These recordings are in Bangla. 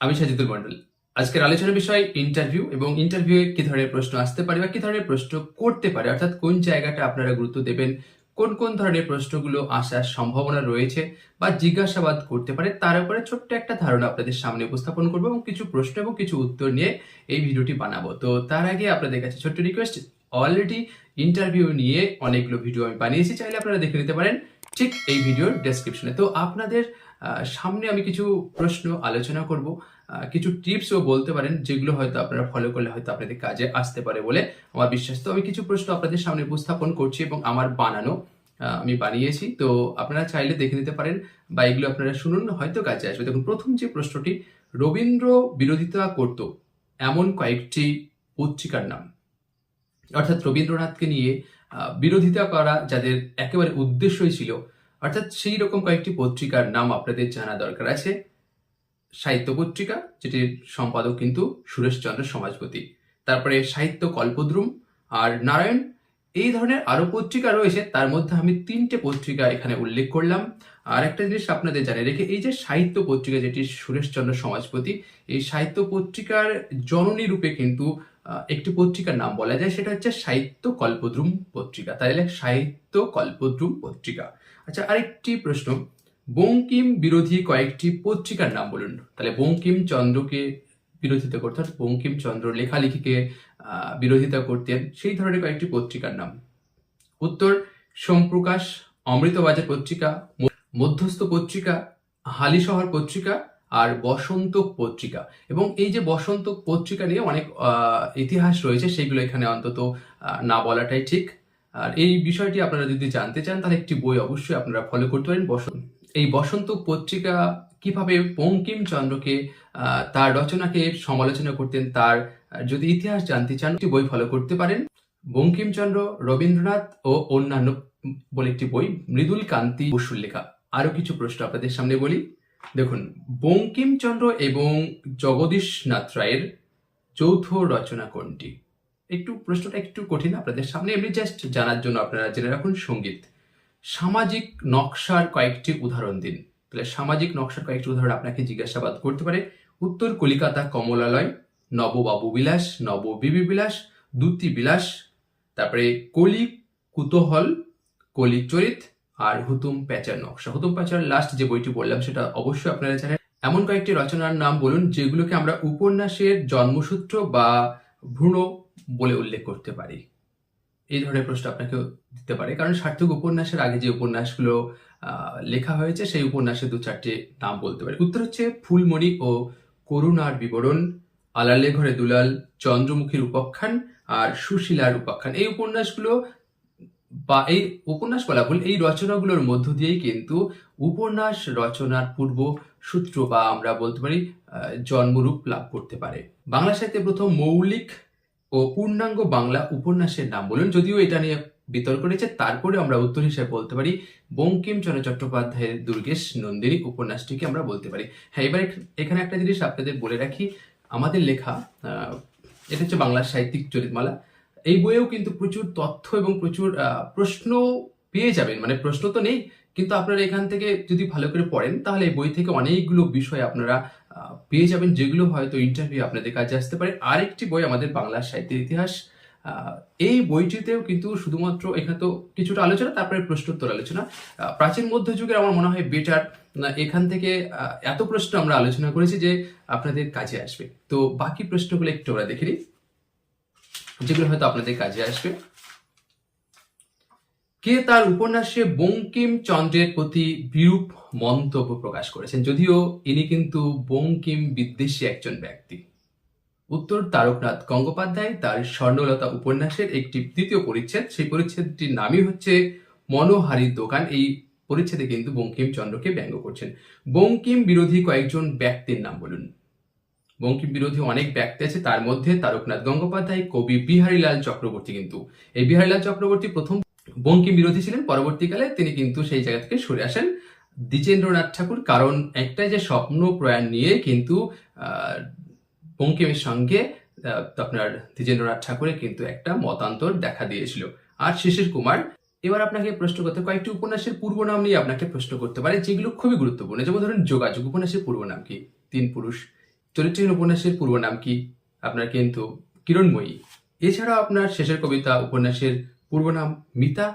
আমি সাজিদুল মন্ডল আজকের আলোচনার বিষয় ইন্টারভিউ এবং ইন্টারভিউয়ে কি ধরনের প্রশ্ন আসতে পারে বা কি ধরনের প্রশ্ন করতে পারে, অর্থাৎ কোন জায়গাটা আপনারা গুরুত্ব দেবেন, কোন কোন ধরনের প্রশ্নগুলো আসার সম্ভাবনা রয়েছে বা জিজ্ঞাসাবাদ করতে পারে, তার উপরে ছোট্ট একটা ধারণা আপনাদের সামনে উপস্থাপন করব এবং কিছু প্রশ্ন এবং কিছু উত্তর নিয়ে এই ভিডিওটি বানাবো। তো তার আগে আপনাদের কাছে ছোট্ট রিকোয়েস্ট অলরেডি ইন্টারভিউ নিয়ে অনেকগুলো ভিডিও আমি বানিয়েছি, চাইলে আপনারা দেখে নিতে পারেন ঠিক এই ভিডিওর ডেসক্রিপশনে তো আপনাদের সামনে আমি কিছু প্রশ্ন আলোচনা করব। কিছু টিপসও বলতে পারেন, যেগুলো হয়তো আপনারা ফলো করলে হয়তো আপনাদের কাজে আসতে পারে বলে আমার বিশ্বাস। তো আমি কিছু প্রশ্ন আপনাদের সামনে উপস্থাপন করছি এবং আমার বানানো আমি বানিয়েছি। তো আপনারা চাইলে দেখে নিতে পারেন বা এগুলো আপনারা শুনুন, হয়তো কাজে আসবে। দেখুন, প্রথম যে প্রশ্নটি, রবীন্দ্র বিরোধিতা করত এমন কয়েকটি পত্রিকার নাম। অর্থাৎ রবীন্দ্রনাথকে নিয়ে বিরোধিতা করা যাদের একেবারে উদ্দেশ্যই ছিল অর্থাৎ সেই রকম কয়েকটি পত্রিকার নাম আপনাদের জানা দরকার আছে। সাহিত্য পত্রিকা, যেটির সম্পাদক কিন্তু সুরেশচন্দ্র সমাজপতি। তারপরে সাহিত্য কল্পদ্রুম আর নারায়ণ, এই ধরনের আরও পত্রিকা রয়েছে। তার মধ্যে আমি তিনটে পত্রিকা এখানে উল্লেখ করলাম। আর একটা জিনিস আপনাদের জানিয়ে রেখে, এই যে সাহিত্য পত্রিকা যেটি সুরেশচন্দ্র সমাজপতি, এই সাহিত্য পত্রিকার জননী রূপে কিন্তু একটি পত্রিকার নাম বলা যায়। সেটা হচ্ছে সাহিত্য কল্পদ্রুম পত্রিকা। তাহলে সাহিত্য কল্পদ্রুম পত্রিকা। আচ্ছা আরেকটি প্রশ্ন। বঙ্কিম বিরোধী কয়েকটি পত্রিকার নাম বলুন। তাহলে বঙ্কিম চন্দ্রকে বিরোধিতা করতেন বঙ্কিম চন্দ্র লেখালেখিকে বিরোধিতা করতেন, সেই ধরনের কয়েকটি পত্রিকার নাম। উত্তর, সোমপ্রকাশ, অমৃতবাজার পত্রিকা মধ্যস্থ পত্রিকা, হালিশহর পত্রিকা আর বসন্ত পত্রিকা। এবং এই যে বসন্ত পত্রিকা নিয়ে অনেক ইতিহাস রয়েছে, সেগুলো এখানে অন্তত না বলাটাই ঠিক। আর এই বিষয়টি আপনারা যদি জানতে চান তাহলে একটি বই অবশ্যই আপনারা ফলো করতে পারেন। বসন্ত এই বসন্ত পত্রিকা কীভাবে বঙ্কিম চন্দ্রকে আহ, তার রচনাকে সমালোচনা করতেন তার যদি ইতিহাস জানতে চান একটি বই ফলো করতে পারেন। বঙ্কিমচন্দ্র রবীন্দ্রনাথ ও অন্যান্য বলে একটি বই মৃদুল কান্তি বসুর লেখা। আরও কিছু প্রশ্ন আপনাদের সামনে বলি। দেখুন বঙ্কিমচন্দ্র এবং জগদীশনাথ রায়ের যৌথ রচনা কোনটি? একটু প্রশ্নটা একটু কঠিন, আপনাদের সামনে এমনি জাস্ট জানার জন্য আপনারা জেনে রাখুন সংগীত। সামাজিক নকশার কয়েকটি উদাহরণ দিন। তাহলে সামাজিক নকশার কয়েকটি উদাহরণ আপনাকে জিজ্ঞাসাবাদ করতে পারে। উত্তর কলিকাতা কমলালয়, নববাবু বিলাস নব বিবি বিলাস দ্যুতি বিলাস, তারপরে কলি কুতূহল, কলি চরিত আর হুতুম প্যাচার নকশা। হুতুম প্যাচার লাস্ট যে বইটি বললাম সেটা অবশ্যই আপনারা জানেন। এমন কয়েকটি রচনার নাম বলুন, যেগুলোকে আমরা উপন্যাসের জন্মসূত্র বা ভ্রূণ বলে উল্লেখ করতে পারি। এই ধরনের প্রশ্ন আপনাকে দিতে পারে। কারণ সার্থক উপন্যাসের আগে যে উপন্যাসগুলো লেখা হয়েছে, সেই উপন্যাসে দু চারটে নাম বলতে পারে। উত্তর হচ্ছে ফুলমণি ও করুণার বিবরণ আলালে ঘরে দুলাল, চন্দ্রমুখীর উপাখ্যান আর সুশীলার উপাখ্যান। এই উপন্যাসগুলো বা এই উপন্যাস বলা এই রচনাগুলোর মধ্য দিয়েই কিন্তু উপন্যাস রচনার পূর্ব সূত্র বা আমরা বলতে পারি জন্মরূপ লাভ করতে পারে। বাংলা সাহিত্যে প্রথম মৌলিক ও পূর্ণাঙ্গ বাংলা উপন্যাসের নাম বলুন। যদিও এটা নিয়ে বিতর্ক রয়েছে, তারপরে আমরা উত্তর হিসেবে বলতে পারি, বঙ্কিমচন্দ্র চট্টোপাধ্যায়ের দুর্গেশ নন্দিনী উপন্যাসটিকে আমরা বলতে পারি। হ্যাঁ এবার এখানে একটা জিনিস আপনাদের বলে রাখি, আমাদের লেখা এটা হচ্ছে বাংলা সাহিত্যিক চরিতমালা। এই বইয়েও কিন্তু প্রচুর তথ্য এবং প্রচুর প্রশ্ন পেয়ে যাবেন মানে প্রশ্ন তো নেই, কিন্তু আপনারা এখান থেকে যদি ভালো করে পড়েন, তাহলে এই বই থেকে অনেকগুলো বিষয় আপনারা পেয়ে যাবেন যেগুলো হয়তো ইন্টারভিউ আপনাদের কাছে আসতে পারে। আরেকটি বই আমাদের বাংলা সাহিত্যের ইতিহাস এই বইটিতেও কিন্তু শুধুমাত্র এখানে তো কিছুটা আলোচনা, তারপরে প্রশ্নোত্তর আলোচনা। প্রাচীন মধ্যযুগের আমার মনে হয় বেটার এখান থেকে এত প্রশ্ন আমরা আলোচনা করেছি যে আপনাদের কাজে আসবে। তো বাকি প্রশ্নগুলো একটু আমরা দেখে নিই, যেগুলো হয়তো আপনাদের কাজে আসবে। কে তার উপন্যাসে বঙ্কিম চন্দ্রের প্রতি বিরূপ মন্তব্য প্রকাশ করেছেন? যদিও ইনি কিন্তু বঙ্কিম বিদ্বেষী একজন ব্যক্তি। উত্তর তারকনাথ গঙ্গোপাধ্যায়, তার স্বর্ণলতা উপন্যাসের একটি তৃতীয় পরিচ্ছেদ। সেই পরিচ্ছেদটির নামই হচ্ছে মনোহারীর দোকান। এই পরিচ্ছেদে কিন্তু বঙ্কিমচন্দ্রকে ব্যঙ্গ করছেন। বঙ্কিম বিরোধী কয়েকজন ব্যক্তির নাম বলুন। বঙ্কিম বিরোধী অনেক ব্যক্তি আছে। তার মধ্যে তারকনাথ গঙ্গোপাধ্যায়, কবি বিহারীলাল চক্রবর্তী কিন্তু। এই বিহারীলাল চক্রবর্তী প্রথম বঙ্কিম বিরোধী ছিলেন। পরবর্তীকালে তিনি কিন্তু সেই জায়গা থেকে সরে আসেন। দ্বিজেন্দ্রনাথ ঠাকুর, কারণ একটাই যে স্বপ্ন প্রয়াণ নিয়ে কিন্তু বঙ্কিমের সঙ্গে আপনার দ্বিজেন্দ্রনাথ ঠাকুরের কিন্তু একটা মতান্তর দেখা দিয়েছিল। আর শিশির কুমার, এবার আপনাকে প্রশ্ন করতে, কয়েকটি উপন্যাসের পূর্ব নাম নিয়ে আপনাকে প্রশ্ন করতে পারে, যেগুলো খুবই গুরুত্বপূর্ণ। যেমন ধরুন, যোগাযোগ উপন্যাসের পূর্ব নাম কি? তিন পুরুষ। চরিত্রহীন উপন্যাসের পূর্ব নাম কি? আপনার কিন্তু কিরণময়ী। এছাড়াও আপনার শেষের কবিতা উপন্যাসের পূর্ব নাম মিতা।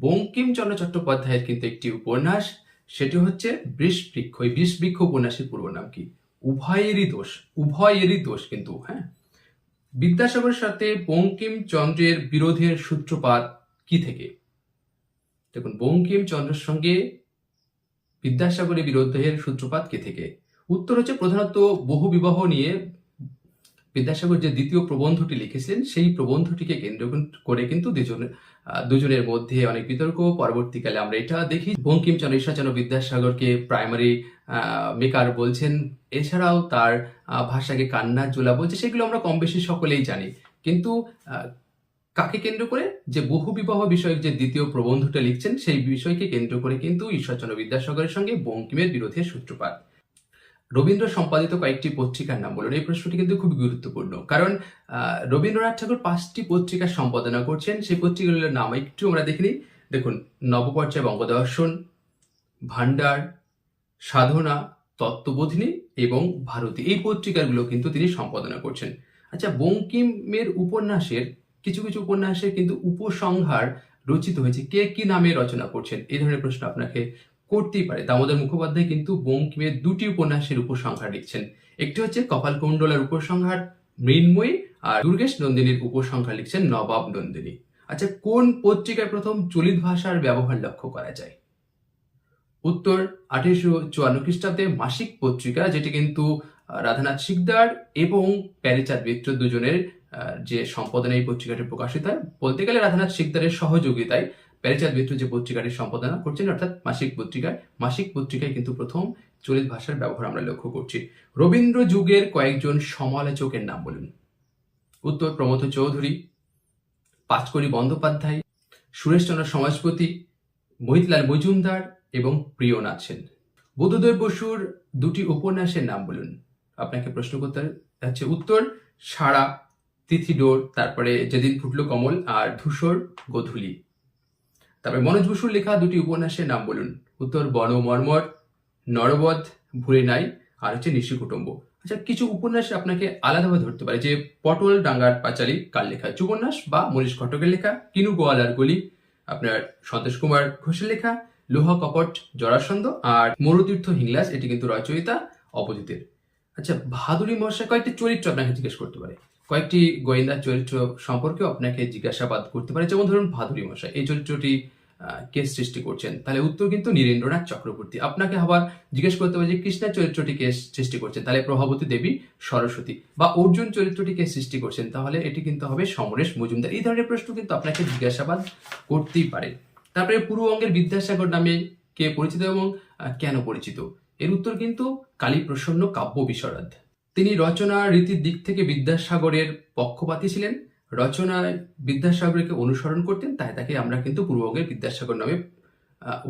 বঙ্কিমচন্দ্র চট্টোপাধ্যায়ের কিন্তু একটি উপন্যাস, সেটি হচ্ছে বৃষবৃক্ষ। এই বৃষবৃক্ষ উপন্যাসের পূর্ব নাম কি? উভয়েরই দোষ উভয়েরই দোষ কিন্তু হ্যাঁ? বিদ্যাসাগরের সাথে বঙ্কিমচন্দ্রের বিরোধের সূত্রপাত কি থেকে? দেখুন, বঙ্কিমচন্দ্রের সঙ্গে বিদ্যাসাগরের বিরোধের সূত্রপাত কি থেকে? উত্তর হচ্ছে প্রধানত বহু বিবাহ নিয়ে বিদ্যাসাগর যে দ্বিতীয় প্রবন্ধটি লিখেছিলেন সেই প্রবন্ধটিকে কেন্দ্র করে কিন্তু দুজনের দুজনের মধ্যে অনেক বিতর্ক। পরবর্তীকালে আমরা এটা দেখি। বঙ্কিমচন্দ্র ঈশ্বরচন্দ্র বিদ্যাসাগরকে প্রাইমারি মেকার বলছেন। এছাড়াও তার ভাষাকে কান্নার জোলা বলছে, সেগুলো আমরা কম বেশি সকলেই জানি। কিন্তু কাকে কেন্দ্র করে? যে বহু বিবাহ বিষয়ক যে দ্বিতীয় প্রবন্ধটা লিখছেন, সেই বিষয়কে কেন্দ্র করে কিন্তু ঈশ্বরচন্দ্র বিদ্যাসাগরের সঙ্গে বঙ্কিমের বিরোধের সূত্রপাত। রবীন্দ্র সম্পাদিত কয়েকটি পত্রিকার নাম বলুন, এই প্রশ্নটি কিন্তু খুব গুরুত্বপূর্ণ। কারণ রবীন্দ্রনাথ ঠাকুর পাঁচটি পত্রিকার সম্পাদনা করছেন, সেই পত্রিকাগুলোর নাম একটু আমরা দেখে নিই। দেখুন, নবপর্যায় বঙ্গদর্শন ভান্ডার সাধনা, তত্ত্ববোধিনী এবং ভারতী। এই পত্রিকাগুলো কিন্তু তিনি সম্পাদনা করছেন। আচ্ছা বঙ্কিমের উপন্যাসের, কিছু কিছু উপন্যাসের কিন্তু উপসংহার রচিত হয়েছে। কে কি নামে রচনা করছেন? এই ধরনের প্রশ্ন আপনাকে করতেই পারে। দামোদর মুখোপাধ্যায় কিন্তু বঙ্কিমের দুটি উপন্যাসের উপসংহার লিখছেন। একটি হচ্ছে কপালকুণ্ডলার উপসংহার মৃন্ময়ী আর দুর্গেশ নন্দিনীর উপসংহার লিখছেন নবাব নন্দিনী। আচ্ছা কোন পত্রিকায় প্রথম চলিত ভাষার ব্যবহার লক্ষ্য করা যায়? উত্তর আঠেরোশো চুয়ান্ন খ্রিস্টাব্দে মাসিক পত্রিকা, যেটি কিন্তু রাধানাথ শিকদার এবং প্যারিচাঁদ মিত্র দুজনের যে সম্পাদনা এই পত্রিকাটি প্রকাশিত হয়, বলতে গেলে রাধানাথ শিকদারের সহযোগিতায় প্যারিচাঁদ মিত্র যে পত্রিকাটি সম্পাদনা করছেন, অর্থাৎ মাসিক পত্রিকায় মাসিক পত্রিকায় কিন্তু প্রথম চলিত ভাষার ব্যবহার আমরা লক্ষ্য করছি। রবীন্দ্র যুগের কয়েকজন সমালোচকের নাম বলুন। উত্তর প্রমথ চৌধুরী পাঁচকড়ি বন্দ্যোপাধ্যায়, সুরেশচন্দ্র সমাজপতি, মহিতলাল মজুমদার এবং প্রিয়নাথ সেন। বুদ্ধদেব বসুর দুটি উপন্যাসের নাম বলুন। আপনাকে প্রশ্ন করতে হচ্ছে উত্তর, সারা, তিথিডোর, তারপরে যেদিন ফুটলো কমল আর ধূসর গোধূলি। তারপরে মনোজ বসুর লেখা দুটি উপন্যাসের নাম বলুন। উত্তর বনমর্মর নরবধ ভুলে নাই, আর হচ্ছে নিশি কুটুম্ব। আচ্ছা কিছু উপন্যাস আপনাকে আলাদাভাবে ধরতে পারে, যে পটল, ডাঙ্গার পাঁচালী, কার লেখা? উপন্যাস বা মনীষ ঘটকের লেখা, কিনু গোয়ালার গলি, আপনার সন্তোষ কুমার ঘোষের লেখা, লোহা কপট, জরাসন্ধ আর মরুতীর্থ হিংলাস, এটি কিন্তু রচয়িতা অপজিতের। আচ্ছা ভাদুরী মশাই কয়েকটি চরিত্র আপনাকে জিজ্ঞেস করতে পারে। কয়েকটি গোয়েন্দা চরিত্র সম্পর্কেও আপনাকে জিজ্ঞাসাবাদ করতে পারে। যেমন ধরুন ভাদুরী মশাই এই চরিত্রটি আহ, কে সৃষ্টি করছেন? তাহলে উত্তর কিন্তু নীরেন্দ্রনাথ চক্রবর্তী। আপনাকে আবার জিজ্ঞেস করতে হবে যে কৃষ্ণের চরিত্রটি কে সৃষ্টি করছেন? তাহলে প্রভাবতী দেবী সরস্বতী। বা অর্জুন চরিত্রটি কে সৃষ্টি করছেন? তাহলে এটি কিন্তু হবে সমরেশ মজুমদার। এই ধরনের প্রশ্ন কিন্তু আপনাকে জিজ্ঞাসাবাদ করতেই পারে। তারপরে পূর্ব পূর্ববঙ্গের বিদ্যাসাগর নামে কে পরিচিত এবং কেন পরিচিত? এর উত্তর কিন্তু কালীপ্রসন্ন কাব্য বিশরদ তিনি রচনা রীতির দিক থেকে বিদ্যাসাগরের পক্ষপাতী ছিলেন। রচনায় বিদ্যাসাগরকে অনুসরণ করতেন, তাই তাকে আমরা কিন্তু পূর্ববঙ্গের বিদ্যাসাগর নামে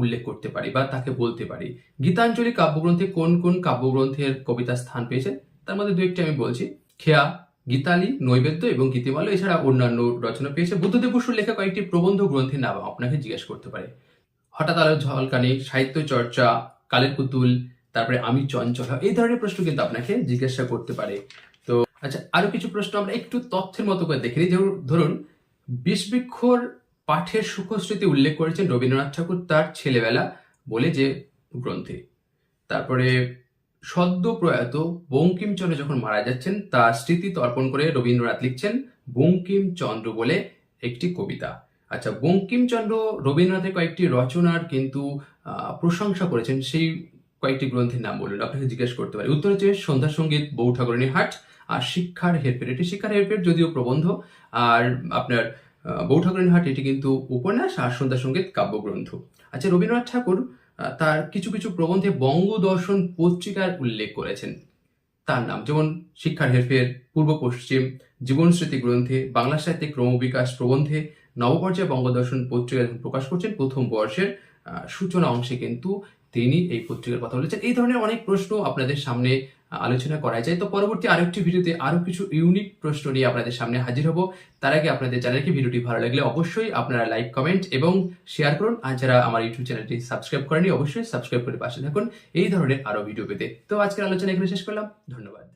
উল্লেখ করতে পারি বা তাকে বলতে পারি। গীতাঞ্জলি কাব্যগ্রন্থে কোন কোন কাব্যগ্রন্থের কবিতা স্থান পেয়েছে তার মধ্যে দু একটি আমি বলছি। খেয়া, গীতালি, নৈবেদ্য এবং গীতিমাল্য এছাড়া অন্যান্য রচনা পেয়েছে। বুদ্ধদেব বসুর লেখা কয়েকটি প্রবন্ধ গ্রন্থের নাম আপনাকে জিজ্ঞেস করতে পারে। হঠাৎ আলো ঝলকানি, সাহিত্য চর্চা, কালের পুতুল তারপরে আমি চঞ্চল এই ধরনের প্রশ্ন কিন্তু আপনাকে জিজ্ঞাসা করতে পারে। তো আচ্ছা আরও কিছু প্রশ্ন আমরা একটু তথ্যের মতো করে দেখে নিই। যেমন ধরুন, বিষবৃক্ষর পাঠের সুখস্মৃতি উল্লেখ করেছেন রবীন্দ্রনাথ ঠাকুর তার ছেলেবেলা বলে যে গ্রন্থে। তারপরে, সদ্য প্রয়াত বঙ্কিমচন্দ্র যখন মারা যাচ্ছেন, তার স্মৃতি তর্পণ করে রবীন্দ্রনাথ লিখছেন বঙ্কিমচন্দ্র বলে একটি কবিতা। আচ্ছা বঙ্কিমচন্দ্র রবীন্দ্রনাথের কয়েকটি রচনার কিন্তু প্রশংসা করেছেন। সেই কয়েকটি গ্রন্থের নাম বলুন, আপনাকে জিজ্ঞেস করতে পারি। উত্তর হচ্ছে সন্ধ্যা সংগীত, বউ ঠাকুরানী হাট আর শিক্ষার হেরফের। এটি শিক্ষার হেরফের যদিও প্রবন্ধ, আর আপনার বউ ঠাকুরানী হাট, এটি কিন্তু উপন্যাস আর সন্ধ্যা সংগীত কাব্যগ্রন্থ। আচ্ছা রবীন্দ্রনাথ ঠাকুর তার কিছু কিছু প্রবন্ধে বঙ্গদর্শন পত্রিকার উল্লেখ করেছেন। তার নাম, যেমন শিক্ষার হেরফের, পূর্ব পশ্চিম, জীবন স্মৃতি গ্রন্থে, বাংলা সাহিত্যে ক্রমবিকাশ প্রবন্ধে, নবপর্যায় বঙ্গদর্শন পত্রিকা প্রকাশ করছেন প্রথম বর্ষের সূচনা অংশে কিন্তু তিনি এই পত্রিকার কথা বলেছেন। এই ধরনের অনেক প্রশ্ন আপনাদের সামনে আলোচনা করা যায়। তো পরবর্তী আরেকটি ভিডিওতে আরও কিছু ইউনিক প্রশ্ন নিয়ে আপনাদের সামনে হাজির হব। তার আগে আপনাদের চ্যানেলকে ভিডিওটি ভালো লাগলে অবশ্যই আপনারা লাইক, কমেন্ট এবং শেয়ার করুন। আর যারা আমার ইউটিউব চ্যানেলটি সাবস্ক্রাইব করেনি অবশ্যই সাবস্ক্রাইব করে পাশে থাকুন। এই ধরনের আরও ভিডিও পেতে। তো আজকের আলোচনা এখানে শেষ করলাম। ধন্যবাদ।